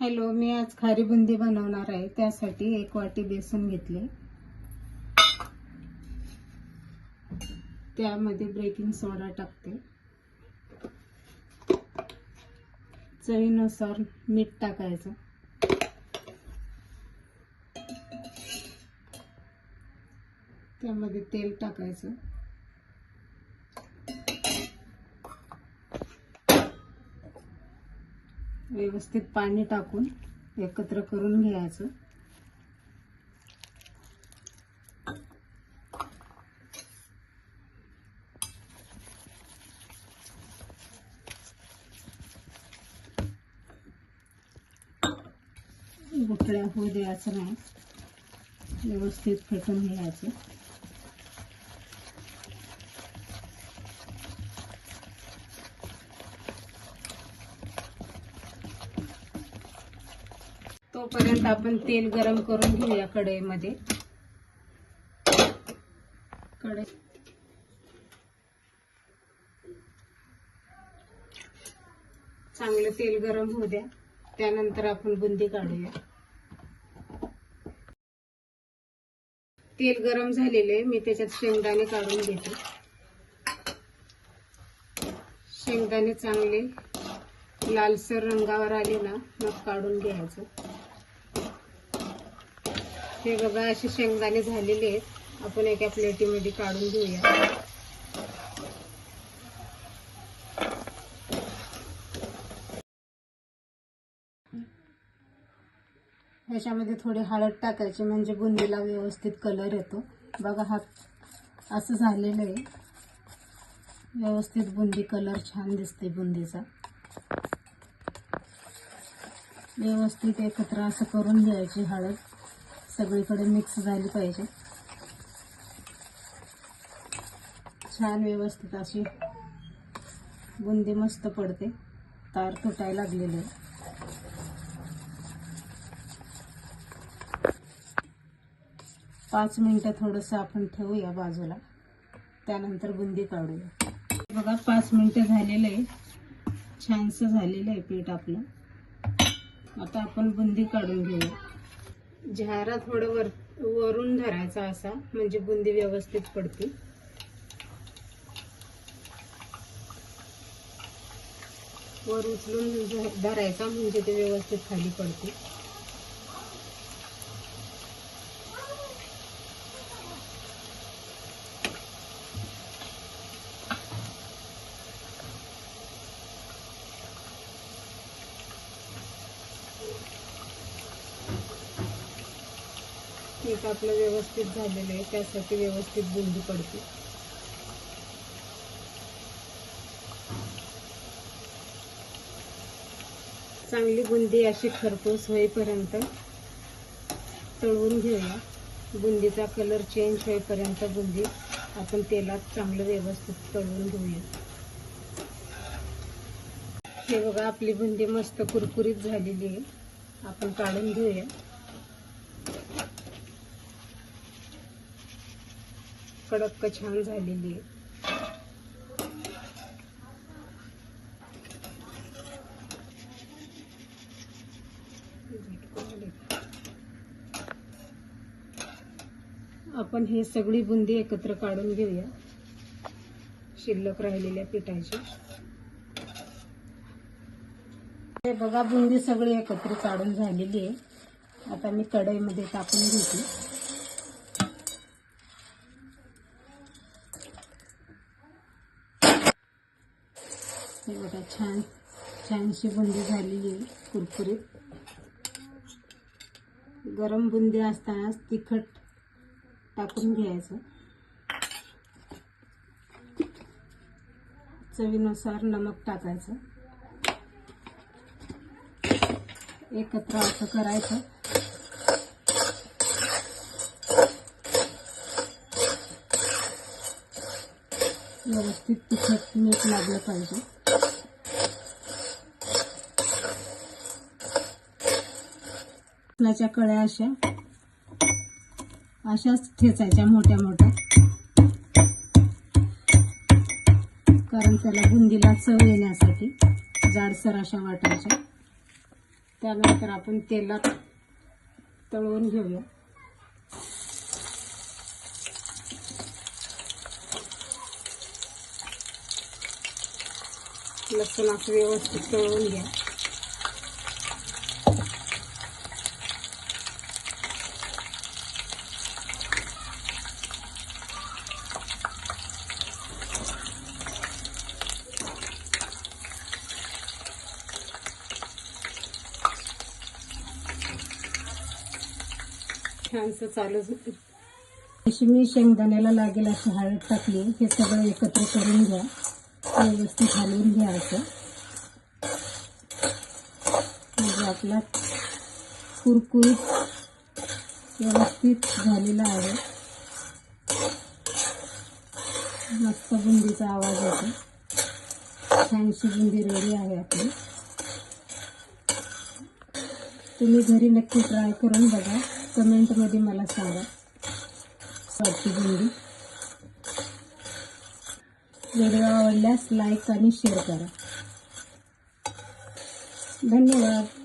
Hello मी आज खारी बुंदी बनवणार आहे. त्यासाठी एक वाटी बेसन घेतले. त्यामध्ये ब्रेकिंग सोडा टाकते. चवीनुसार मीठ टाकायचं. त्यामध्ये तेल टाकायचं. व्यवस्थित पाणी टाकून एकत्र करून घ्यायचं. गुठळ्या होऊ द्यायचं नाही. व्यवस्थित फेटून घ्यायचं. तोपर्यंत आपण तेल गरम करून घेऊया कढईमध्ये. कढई चांगलं तेल गरम होऊ द्या. त्यानंतर आपण बुंदी काढूया. तेल गरम झालेले मी त्याच्यात शेंगदाणे काढून घेते. शेंगदाणे चांगले लालसर रंगावर आले ना मग काढून घ्यायचं. हे बघा असे शेंगदाणे झालेले आहेत. आपण एका प्लेटीमध्ये काढून घेऊया. ह्याच्यामध्ये थोडी हळद टाकायची म्हणजे बुंदीला व्यवस्थित कलर येतो. बघा हा असं झालेलं आहे. व्यवस्थित बुंदी कलर छान दिसते बुंदीचा. व्यवस्थित एकत्र असं करून घ्यायची हळद. सगळीकडे मिक्स झाली पाहिजे. छान व्यवस्थित अशी बुंदी मस्त पडते. तार तुटायला लागलेले आहे. पाच मिनटं थोडंसं आपण ठेवूया बाजूला. त्यानंतर बुंदी काढूया. बघा पाच मिनटं झालेलं आहे. छानसं झालेलं आहे पीठ आपलं. आता आपण बुंदी काढून घेऊया. झारा थोडं वर वरून धरायचा असा म्हणजे बुंदी व्यवस्थित पडते वर उचलून धरायचा म्हणजे ते व्यवस्थित खाली पडते पीठ आपलं व्यवस्थित झालेलं आहे त्यासाठी व्यवस्थित बुंदी पडते. चांगली बुंदी अशी खरपूस होईपर्यंत तळवून घेऊया. बुंदीचा कलर चेंज होईपर्यंत बुंदी आपण तेलात चांगलं व्यवस्थित तळवून घेऊया. हे बघा आपली बुंदी मस्त कुरकुरीत झालेली आहे. आपण काढून घेऊया. कडक छान झालेली आहे. आपण हे सगळी बुंदी एकत्र काढून घेऊया. शिल्लक राहिलेल्या पिठाची. हे बघा बुंदी सगळी एकत्र काढून झालेली आहे. आता मी कढईमध्ये टाकून घेते. हे बघा छान छानशी बुंदी झालेली आहे कुरकुरीत. गरम बुंदी असतानाच तिखट टाकून घ्यायचं. चवीनुसार नमक टाकायचं. एकत्र असं करायचं. व्यवस्थित तिखट मीठ लागलं पाहिजे कळ्या अशा. अशाच ठेचायच्या मोठ्या मोठ्या. कारण त्याला बुंदीला चव येण्यासाठी जाडसर अशा वाटायच्या. त्यानंतर आपण तेलात तळवून घेऊया. लसूण असं व्यवस्थित तळवून घ्या छानसं चालू अशी मी शेंगदाण्याला लागेल अशी हळद टाकली. हे सगळं एकत्र करून घ्या. व्यवस्थित हलवून घ्या म्हणजे आपला कुरकुरीत व्यवस्थित झालेला आहे. मस्त बुंदीचा आवाज येतो. छानशी बुंदी रेडी आहे आपली. तुम्ही घरी नक्की ट्राय करून बघा. कमेंटमध्ये मला सांगा. वाटते बुंदी. व्हिडिओ आवडल्यास लाईक आणि शेअर करा. धन्यवाद.